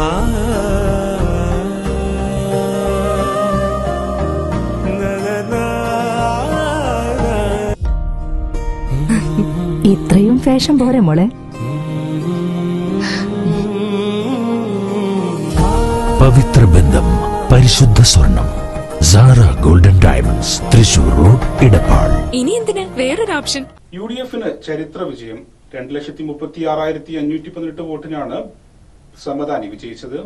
ഇത്രയും ഫാഷൻ പോരെ മോളെ. പവിത്ര ബന്ധം പരിശുദ്ധ സ്വർണം Sara golden diamonds Thrissur road Edappal ഇനി എന്തിന്? വേറൊരു ഓപ്ഷൻ. യു ഡി എഫിന് ചരിത്ര വിജയം. രണ്ട് ലക്ഷത്തി മുപ്പത്തി ആറായിരത്തി അഞ്ഞൂറ്റി പതിനെട്ട് വോട്ടിനാണ് സമദാനി വിജയിച്ചത്.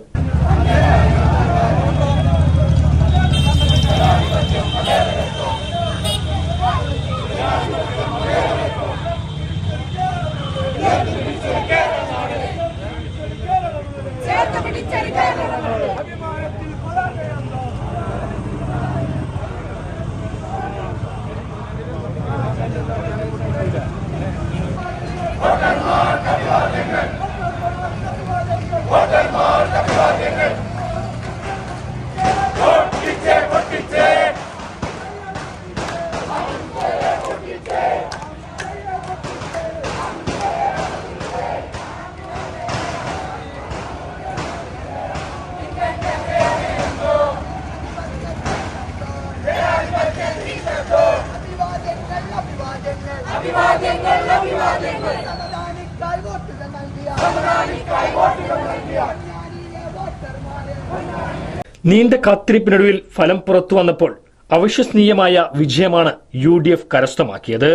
നീണ്ട കാത്തിരിപ്പിനൊടുവിൽ ഫലം പുറത്തു വന്നപ്പോൾ അവിശ്വസനീയമായ വിജയമാണ് യു ഡി എഫ് കരസ്ഥമാക്കിയത്.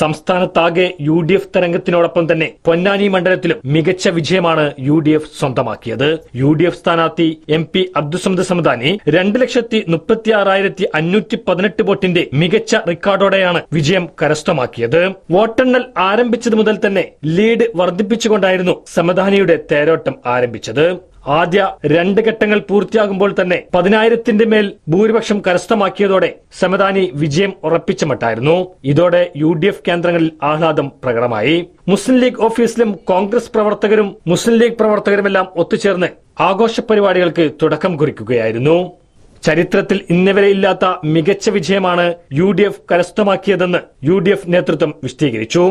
സംസ്ഥാനത്താകെ യു ഡി എഫ് തരംഗത്തിനോടൊപ്പം തന്നെ പൊന്നാനി മണ്ഡലത്തിലും മികച്ച വിജയമാണ് യു ഡി എഫ് സ്വന്തമാക്കിയത്. യു ഡി എഫ് സ്ഥാനാർത്ഥി എം പി അബ്ദുസമദ് സമദാനി രണ്ട് ലക്ഷത്തി മുപ്പത്തി ആറായിരത്തി അഞ്ഞൂറ്റി പതിനെട്ട് വോട്ടിന്റെ മികച്ച റെക്കോർഡോടെയാണ് വിജയം കരസ്ഥമാക്കിയത്. വോട്ടെണ്ണൽ ആരംഭിച്ചത് മുതൽ തന്നെ ലീഡ് വർദ്ധിപ്പിച്ചുകൊണ്ടായിരുന്നു സമദാനിയുടെ തേരോട്ടം ആരംഭിച്ചത്. ആദ്യ രണ്ട് ഘട്ടങ്ങൾ പൂർത്തിയാകുമ്പോൾ തന്നെ പതിനായിരത്തിന്റെ മേൽ ഭൂരിപക്ഷം കരസ്ഥമാക്കിയതോടെ സമദാനി വിജയം ഉറപ്പിച്ച മട്ടായിരുന്നു ഇതോടെ യു ഡി എഫ് കേന്ദ്രങ്ങളിൽ ആഹ്ലാദം പ്രകടമായി. മുസ്ലിം ലീഗ് ഓഫീസിലും കോൺഗ്രസ് പ്രവർത്തകരും മുസ്ലിം ലീഗ് പ്രവർത്തകരുമെല്ലാം ഒത്തുചേർന്ന് ആഘോഷ പരിപാടികൾക്ക് തുടക്കം കുറിക്കുകയായിരുന്നു. ചരിത്രത്തിൽ ഇന്നവരെ ഇല്ലാത്ത മികച്ച വിജയമാണ് യു ഡി എഫ് കരസ്ഥമാക്കിയതെന്ന് യു ഡി എഫ് നേതൃത്വം വിശദീകരിച്ചു.